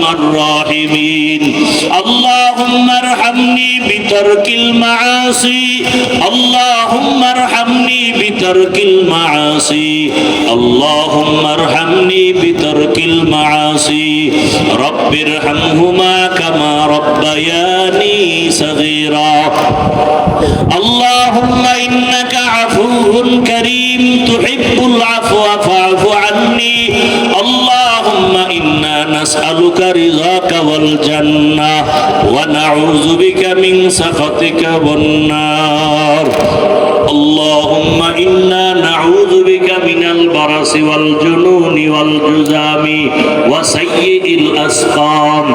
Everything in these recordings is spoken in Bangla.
أرحم الراحمين اللهم ارحمني بترك المعاصي اللهم ارحمني بترك المعاصي اللهم ارحمني بترك المعاصي رب ارحمهما كما ربياني صغيرا اللهم إنك عفو كريم سخطك والنار اللهم إنا نعوذ بك من البرص والجنون والجزام وسيء الأسقام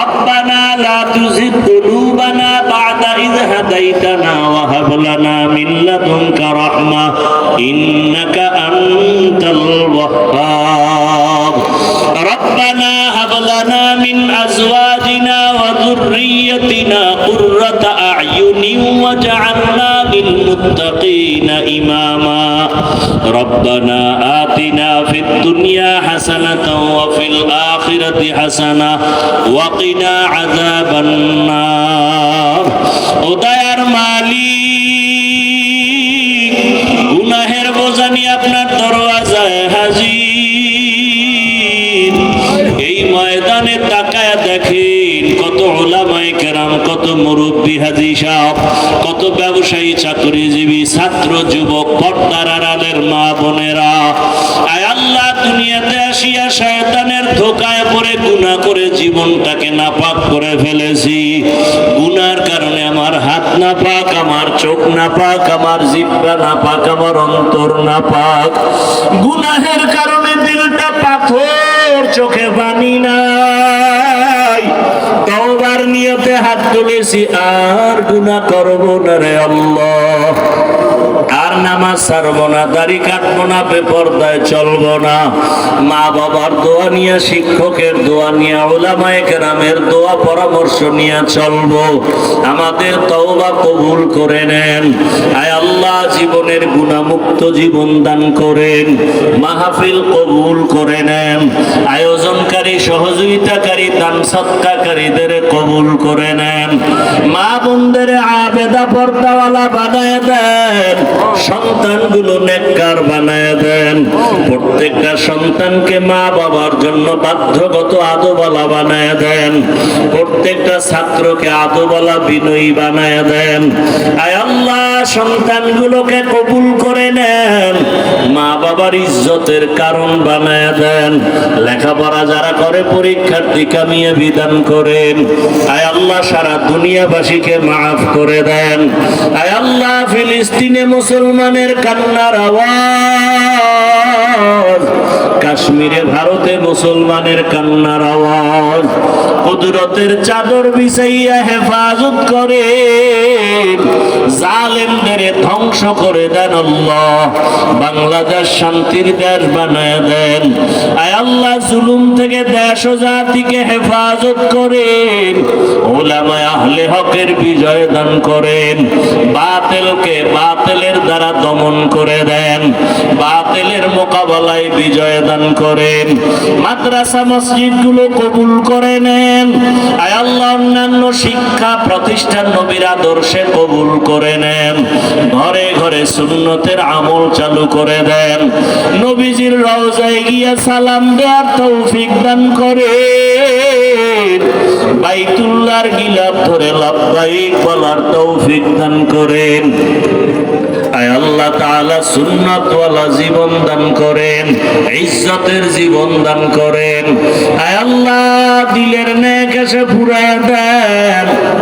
ربنا لا تزغ قلوبنا بعد إذ هديتنا وهب لنا من لدنك رحمة إنك أنت الوهاب ربنا هب لنا من أزواجنا وذريتنا قرة أعين وجعلنا للمتقين إماما ربنا آتنا في الدنيا حسنة وفي الآخرة حسنة وقنا عذاب النار উদয়ার মালিক গুনাহের বোঝা নিয়ে আপনার দরওয়াজায় হাজির এই ময়দানে তাকায় দেখেন কত ওলামায়ে কেরাম, কত মুরব্বী হাজি সাহেব, কত ব্যবসায়ী চাকরিজীবী, ছাত্র যুবক পর্দার আড়ালের মা বোনেরা। আয় আল্লাহ, দুনিয়াতে আসিয়া শয়তানের ধোকায় পড়ে গুনাহ করে জীবনটাকে নাপাক করে ফেলেছি। গুনার কারণে আমার হাত না পাক আমার চোখ না পাক আমার জিব্বা না পাক আমার অন্তর না পাক গুনাহের কারণে দিলটা পাথর, চোখে পানি নাই তওবার নিয়তে হাত তুলেছি, আর গুনাহ করব না রে আল্লাহ। আর নামাজ ছাড়বো না, দাড়ি কাটবো না, বেপরদায় চলবো না। মা বাবার দোয়া নিয়ে, শিক্ষকের দোয়া নিয়ে ওলামায়ে কেরামের দোয়া, পরামর্শ নিয়ে চলবো। আমাদের তওবা কবুল করে নেন। আয় আল্লাহ, জীবনের গুণামুক্ত জীবন দান করেন। মাহফিল কবুল করে নেন। আয়োজনকারী সহযোগিতাকারী দান সৎকারীদের কবুল করে নেন। মা বোনদের আবেদা পর্দাওয়ালা বানায় দেন। সন্তানগুলো নেককার বানায় দেন। প্রত্যেকটা সন্তানকে মা বাবার জন্য বাধ্যগত আদোবালা বানায় দেন। প্রত্যেকটা ছাত্রকে আদোবালা বিনয়ী বানায় দেন। আয় সন্তানগুলোকে কবুল করে নেন মা বাবার ইজ্জতের কারণ বানায় দেন। লেখাপড়া যারা করে পরীক্ষার্থী কামিয়ে বিধান করেন। আয় আল্লাহ, সারা দুনিয়াবাসীকে মাফ করে দেন। আয় আল্লাহ, ফিলিস্তিনে মুসলমানের কান্নার আওয়াজ, কাশ্মীরে, ভারতে মুসলমানের কান্নার আওয়াজ। কুদরতের চাদর বিছাইয়া হেফাজত করে, জালেমদের ধ্বংস করে দেন আল্লাহ। বাংলাদেশ শান্তির দেশ বানায় দেন। আল্লাহ জুলুম থেকে দেশ ও জাতিকে হেফাজত করেন। ওলামায় আহলে হকের বিজয় দান করেন। বাতেলকে বাতেলের দ্বারা দমন করে দেন। বাতেলের মোকাবেলায় বিজয় দান করেন। মাদ্রাসা মসজিদগুলো কবুল করে নেন। আয় আল্লাহ অন্যান্য শিক্ষা প্রতিষ্ঠান নবীর আদর্শে কবুল করে নেন। ঘরে ঘরে সুন্নতের আমল চালু করে দেন। নবীজির রওজায় গিয়া সালাম দেওয়ার তৌফিক দান করে। বাইতুল্লাহর গিলাপ ধরে লাভবাহিক বলার তৌফিক দান করেন। আয় আল্লাহ তাআলা সুন্নাতওয়ালা জীবন দান করেন, ইজ্জতের জীবন দান করেন। আয় আল্লাহ দিলের নেক এসে ফুরায় দেন।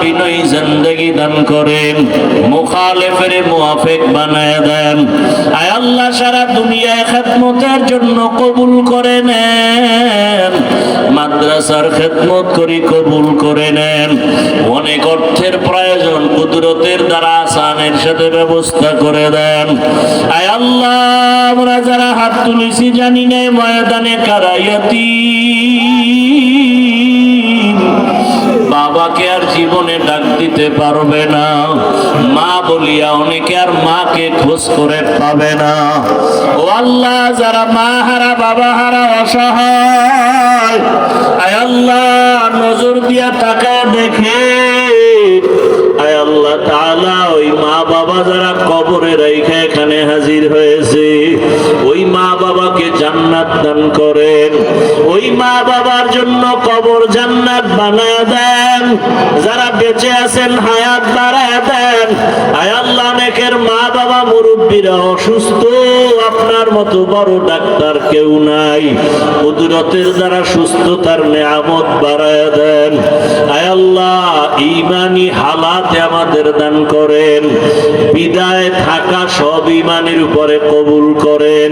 বিনয়ী জিন্দগি দান করেন, মুখালেফের মুআফিক বানায় দেন। আয় আল্লাহ, সারা দুনিয়ায় খেদমতের জন্য কবুল করে নেন। মাদ্রাসার খেদমত করি কবুল করে নেন। অনেক অর্থের প্রয়োজন, কুদরতের দ্বারা আসানের সাথে ব্যবস্থা করে দেন। আয় আল্লাহ, আমরা যারা হাত তুলেছি জানি না ময়দানে কারাইয়াতি বাবাকে আর জীবনে ডাক দিতে পারবে না। মা বলিয়া অনেকে আর মাকে খোঁজ করে পাবে না। ও আল্লাহ, যারা মা হারা, বাবা হারা অসহায়, আয় আল্লাহ, নজর দিয়া তাকায় দেখে আয় আল্লাহ তাআলা ওই মা বাবা যারা কবরে রেখে এখানে হাজির হয়েছে, ওই মা বাবাকে জান্নাত দান করেন। ওই মা বাবার জন্য কবর জান্নাত বানায় দেন। যারা বেঁচে আছেন, হায়াত বাড়ায় দেন। আয় আল্লাহ অনেকের মা বাবা মুরব্বীরা অসুস্থ, আপনার মতো বড় ডাক্তার কেউ নাই। কুদরতের দ্বারা সুস্থতার নেয়ামত বাড়ায় দেন। আয় আল্লাহ, ইমানি হালাতে আমাদের দান করেন। বিদায় থাকা সব ইমানের উপরে কবুল করেন।